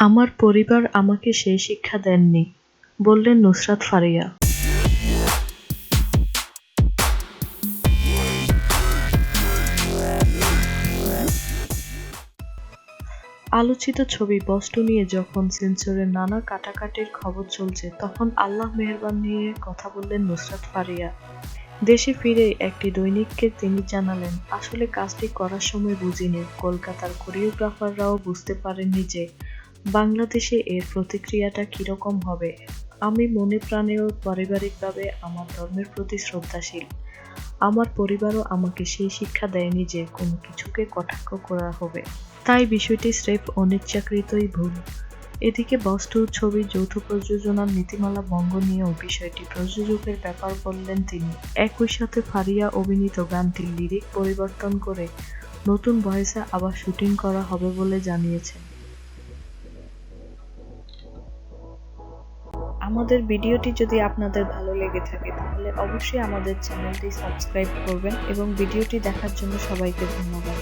আমার পরিবার আমাকে সেই শিক্ষা দেননি, বললেন নুসরাত ফারিয়া। আলোচিত ছবি বস্তু নিয়ে যখন সেন্সরের নানা কাটাকাটির খবর চলছে তখন আল্লাহ মেহেরবান নিয়ে কথা বললেন নুসরাত ফারিয়া দেশে ফিরে একটি দৈনিককে তিনি জানালেন আসলে কাজটি করার সময় বুঝিনি কলকাতার কোরিওগ্রাফাররাও বুঝতে পারেননি যে বাংলাদেশে এর প্রতিক্রিয়াটা কীরকম হবে? আমি মনে প্রাণে ও পারিবারিকভাবে আমার ধর্মের প্রতি শ্রদ্ধাশীল। আমার পরিবারও আমাকে সেই শিক্ষা দেয়নি যে কোনো কিছুকে কটাক্ষ করা হবে। তাই বিষয়টি স্রেফ অনিচ্ছাকৃতই ভুল। এদিকে বস্তু ছবি, যৌথ প্রযোজনার নীতিমালা ভঙ্গ নিয়েও বিষয়টি প্রযোজকের ব্যাপার বললেন তিনি। একই সাথে ফারিয়া অভিনীত গানটির লিরিক পরিবর্তন করে নতুন ভয়েসে আবার শুটিং করা হবে বলে জানিয়েছেন। আমাদের ভিডিওটি যদি আপনাদের ভালো লেগে থাকে, তাহলে অবশ্যই আমাদের চ্যানেলটি সাবস্ক্রাইব করবেন এবং ভিডিওটি দেখার জন্য সবাইকে ধন্যবাদ।